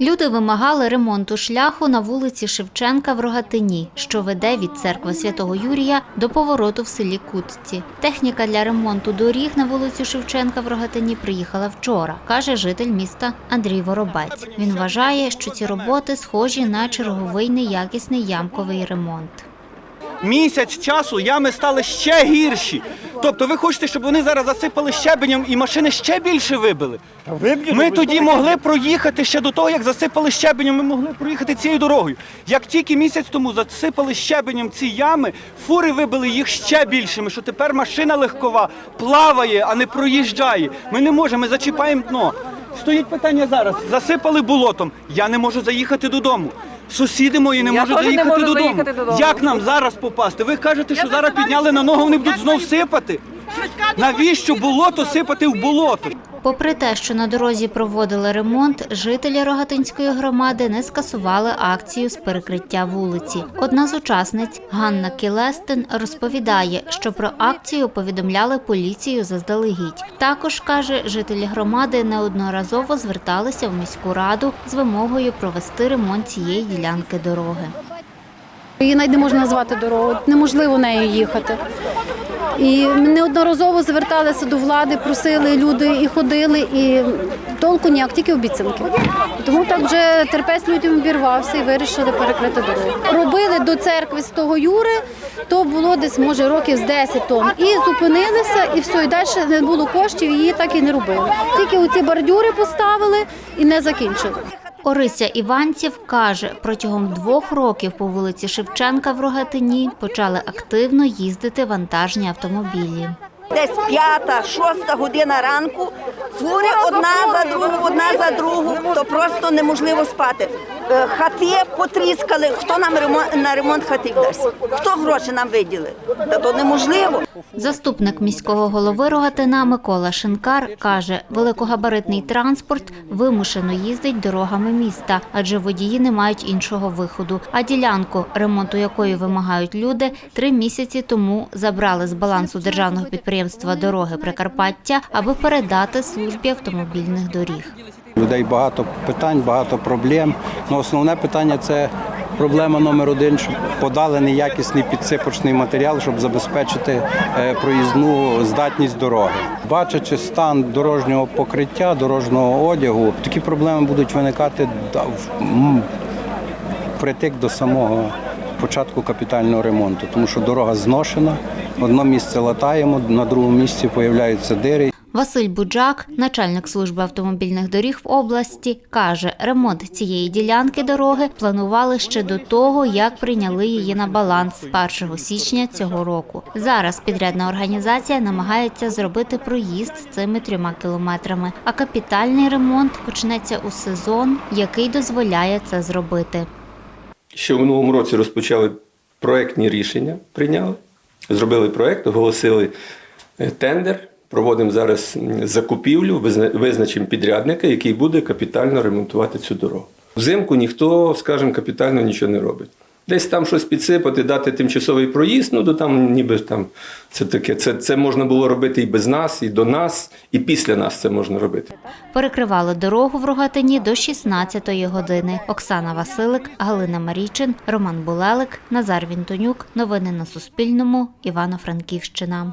Люди вимагали ремонту шляху на вулиці Шевченка в Рогатині, що веде від церкви Святого Юрія до повороту в селі Кутці. Техніка для ремонту доріг на вулицю Шевченка в Рогатині приїхала вчора, каже житель міста Андрій Воробець. Він вважає, що ці роботи схожі на черговий неякісний ямковий ремонт. Місяць часу ями стали ще гірші. Тобто ви хочете, щоб вони зараз засипали щебенем і машини ще більше вибили? Ми тоді могли проїхати ще до того, як засипали щебенем, ми могли проїхати цією дорогою. Як тільки місяць тому засипали щебенем ці ями, фури вибили їх ще більшими, що тепер машина легкова плаває, а не проїжджає. Ми не можемо, ми зачіпаємо дно. Стоїть питання зараз. Засипали болотом. Я не можу заїхати додому. Сусіди мої не Я можуть теж не заїхати можу додому. заїхати додому. Як нам зараз попасти? Ви кажете, що зараз підняли на ногу, вони будуть знов сипати. Навіщо болото сипати в болото? Попри те, що на дорозі проводили ремонт, жителі Рогатинської громади не скасували акцію з перекриття вулиці. Одна з учасниць Ганна Кілестин розповідає, що про акцію повідомляли поліцію заздалегідь. Також каже, жителі громади неодноразово зверталися в міську раду з вимогою провести ремонт цієї ділянки дороги. Її навіть не можна назвати дорогою, неможливо нею їхати. І ми неодноразово зверталися до влади, просили люди і ходили, і толку ніяк, тільки обіцянки. Тому так вже терпець людям обірвався і вирішили перекрити дорогу. Робили до церкви з того Юри, то було десь, може, років з 10 тому. І зупинилися, і все, і далі не було коштів, її так і не робили. Тільки оці бордюри поставили і не закінчили. Орися Іванців каже, протягом двох років по вулиці Шевченка в Рогатині почали активно їздити вантажні автомобілі. Десь п'ята, шоста година ранку, фури одна за другу, одна за другу, то просто неможливо спати. Е, Хати потріскали, хто нам ремонт, на ремонт хати дасть? Хто гроші нам виділив? Та то неможливо. Заступник міського голови Рогатина Микола Шинкар каже, великогабаритний транспорт вимушено їздить дорогами міста, адже водії не мають іншого виходу. А ділянку, ремонту якої вимагають люди, три місяці тому забрали з балансу державного підприємства дороги Прикарпаття, аби передати службі автомобільних доріг. Людей багато питань, багато проблем. Ну, основне питання це проблема номер один, щоб подали неякісний підсипочний матеріал, щоб забезпечити е, проїзну здатність дороги. Бачачи стан дорожнього покриття, дорожнього одягу, такі проблеми будуть виникати впритик до самого початку капітального ремонту, тому що дорога зношена, одно місце латаємо, на другому місці з'являються дири. Василь Буджак, начальник служби автомобільних доріг в області, каже, ремонт цієї ділянки дороги планували ще до того, як прийняли її на баланс 1 січня цього року. Зараз підрядна організація намагається зробити проїзд цими трьома кілометрами, а капітальний ремонт почнеться у сезон, який дозволяє це зробити. Ще в минулому році розпочали проектні рішення, прийняли, зробили проект, оголосили е, тендер. Проводимо зараз закупівлю, визна- визначимо підрядника, який буде капітально ремонтувати цю дорогу. Взимку ніхто, скажімо, капітально нічого не робить. Десь там щось підсипати, дати тимчасовий проїзд, ну то там ніби там це таке. Це, це можна було робити і без нас, і до нас, і після нас це можна робити. Перекривали дорогу в Рогатині до 16-ї години. Оксана Василик, Галина Марійчин, Роман Булелик, Назар Вінтонюк. Новини на Суспільному. Івано-Франківщина.